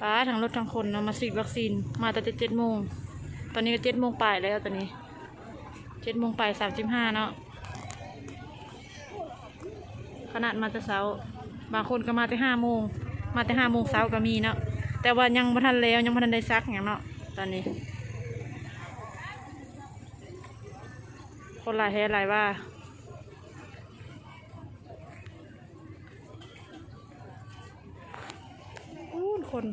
ป้าทั้งรถทั้งคนเนาะมาฉีดวัคซีน มาตั้งแต่เจ็ดโมง ตอนนี้ก็เจ็ดโมงปลายแล้วตอนนี้เจ็ดโมงปลายสามสิบห้าเนาะ ขนาดมาแต่เช้า บางคนก็มาแต่ห้าโมง มาแต่ห้าโมงเช้าก็มีเนาะ แต่ว่ายังไม่ทันแล้วยังไม่ทันได้ซักอย่างเนาะตอนนี้ คนหลายแท้หลายว่า อู้น คน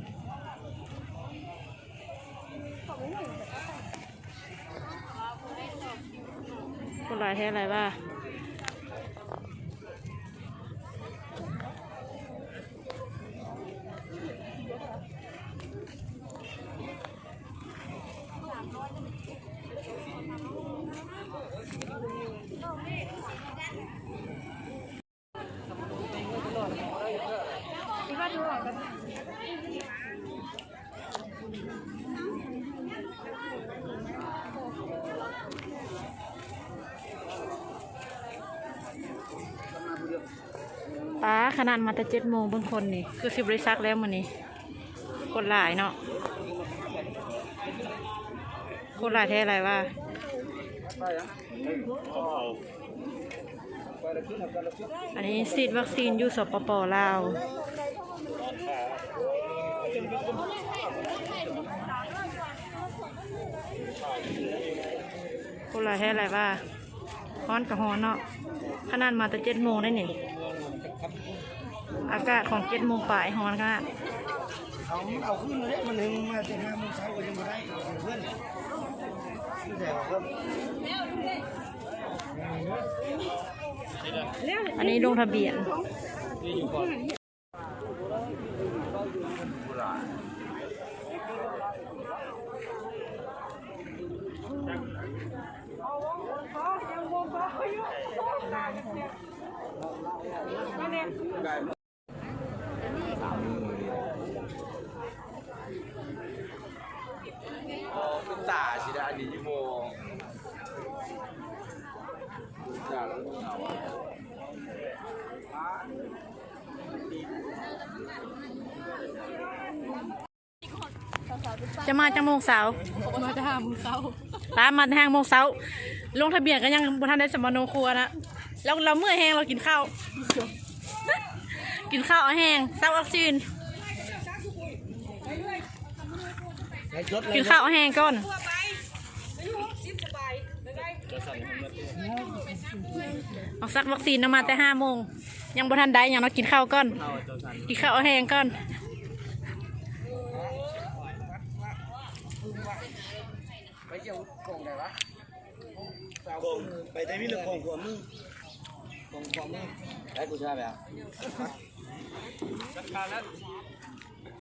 คนไรให้อะไรบ้าง ป้าขนาดมาแต่เจ็ดโมงบางคนนี่คือสิบริษักแล้วมันนี่คนหลายเนาะคนหลายแท้อะไรว่าอันนี้ฉีดวัคซีนอยู่สปปลาว คนลายแท้อะไรว่าฮ้อนกับฮ้อนเนาะขนาดมาแต่เจ็ดโมงได้นี่ อากาศของเจ็ดโมงปลายฮ้อนขนาดเอาเอาขึ้นเลยมันหนึ่งมาแต่ห้าโมงเช้าก็ยังไม่ได้เพื่อนไม่ได้เพิ่มอันนี้ลงทะเบียน เป็นตาสิได้ดีโมงจ่าแล้วเอาอะจะมาจังโมงเสาร์มาจะหาหมูเต้าตามมาทางโมงเสาร์ลงทะเบียนก็ยังบ่ทันได้สมโนครัวนะ แล้วเราเมื่อยแห้งเรากินข้าว กินข้าวเอาแห้งเศร้าวัคซีนไอ้จดเลยกินข้าวเอาแห้งก่อนเอาซักวัคซีนเอามาแต่ห้าโมง ยังบ่ทันได้ยังเรากินข้าวก่อน กินข้าวเอาแห้งก่อนไปเจ้ากงไหนวะกงไปแต่วิลกงหัวมื อกงหัวมือได้กูช่วยแบบ